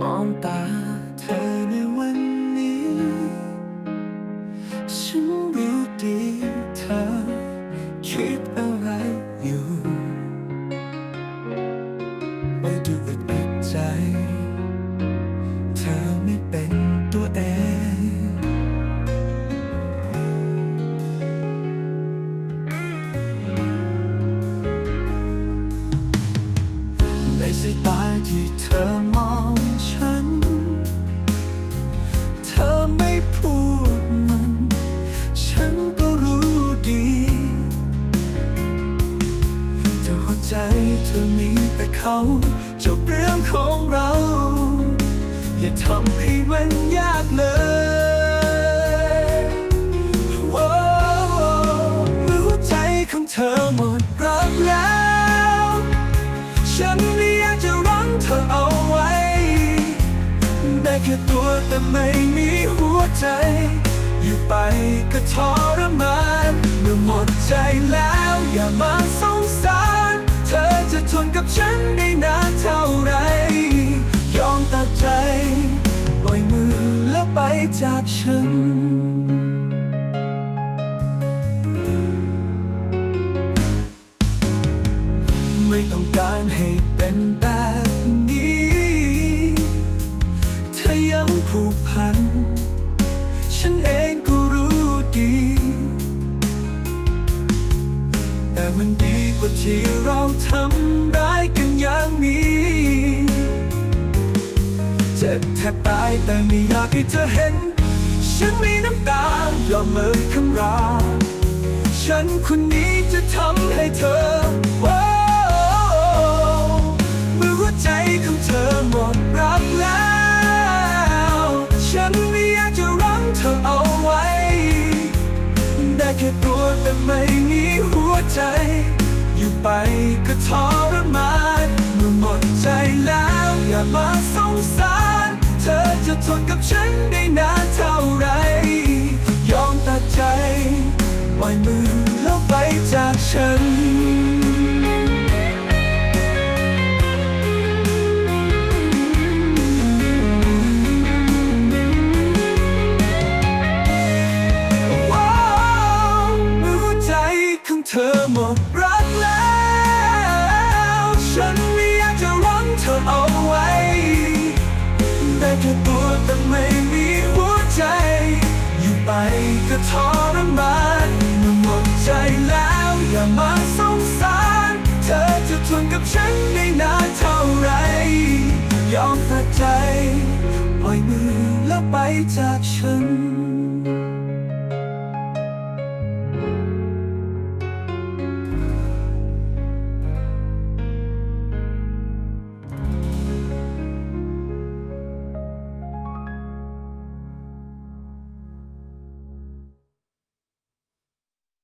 มองตาเธอในวันนี้ ฉันรู้ดีเธอคิดอะไรอยู่ ไม่ดูอึดอัดใจ เขาจบเรื่องของเรา อย่าทำให้มันยากเลยโอ้เมื่อหัวใจของเธอหมดรักแล้ว ฉันไม่อยากจะรั้งเธอเอาไว้ ได้แค่ตัวแต่ไม่มีหัวใจ อยู่ไปก็ทรมานเมื่อหมดใจแล้วอย่ามา แจ็บแทบตายแต่ไม่อยากให้เธอเห็น ฉันมีน้ำตายอมเอ่ยคำรา ฉันคนนี้จะทำให้เธอว้าวเมื่อหัวใจของเธอหมดรักแล้ว ฉันไม่อยากจะรั้งเธอเอาไว้ ได้แค่ตัวแต่ไม่มีหัวใจ อยู่ไปก็ทรมาน ทนกับฉันได้นานเท่าไร ยอมตัดใจปล่อยมือแล้วไปจากฉัน ว้าวเมื่อหัวใจของเธอหมด นได้นานเท่าไร ยอมตัดใจ ปล่อยมือแล้วไปจากฉัน